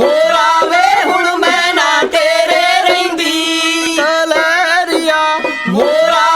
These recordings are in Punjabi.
ਮੋਰਾ ਵੇ ਹੁਣ ਮੈਂ ਨਾ ਤੇਰੇ ਰਹਿੰਦੀ। ਕਲੈਰੀਆ। ਮੋਰਾ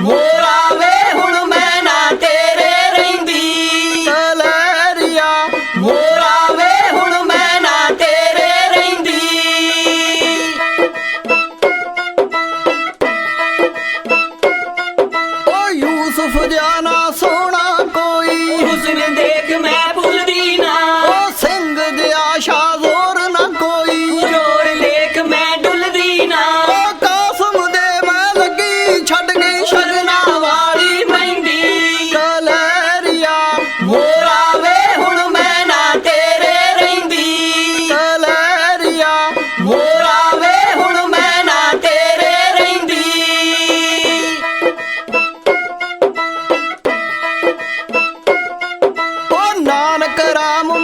ਮੋਰਾ ਵੇ ਹੁਣ ਮੈਂ ਨਾ ਤੇਰੇ ਰਹਿੰਦੀ। ਕਲੈਰੀਆ ਮੋਰਾ ਵੇ ਹੁਣ ਮੈਂ ਨਾ ਤੇਰੇ ਰਹਿੰਦੀ। ਉਹ ਯੂਸਫ ਜਾਨਾ ਸੋਹਣਾ ਕੋਈ। ਹੁਸਨ ਦੇਖ ਮੈਂ ਭੁੱਲਦੀ ਨਾ। ਉਹ ਸਿੰਘ ਜਿਹਾ ਸ਼ਾਜ਼ੋਰ ਨਾ ਕੋਈ। ਰੋੜ ਦੇਖ ਮੈਂ ਡੁੱਲਦੀ ਨਾ। ਉਹ ਕਾਸਮ ਦੇ ਮੈਂ ਲੱਗੀ ਛੱਡ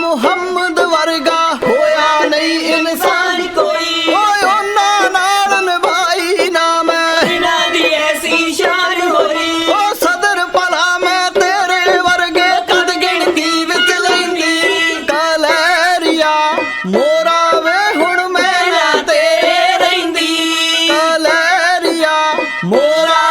ਮੁਹੰਮਦ ਵਰਗਾ ਹੋਇਆ ਨਹੀਂ ਇਨਸਾਨ ਕੋਈ। ਓਏ ਉਹਨਾਂ ਨਾਲ ਨਿਭਾਈ ਨਾ ਮੈਂ। ਇਹਨਾਂ ਦੀ ਐਸੀ ਸ਼ਾਨ ਹੋਈ। ਉਹ ਸਦਰ ਭਲਾ ਮੈਂ ਤੇਰੇ ਵਰਗੇ ਕਦ ਗਿਣਤੀ ਵਿੱਚ ਲੈਂਦੀ। ਕਲੈਰੀਆ ਮੋਰਾ ਵੇ ਹੁਣ ਮੈਂ ਤੇਰੇ ਰਹਿੰਦੀ। ਕਲੈਰੀਆ ਮੋਰਾ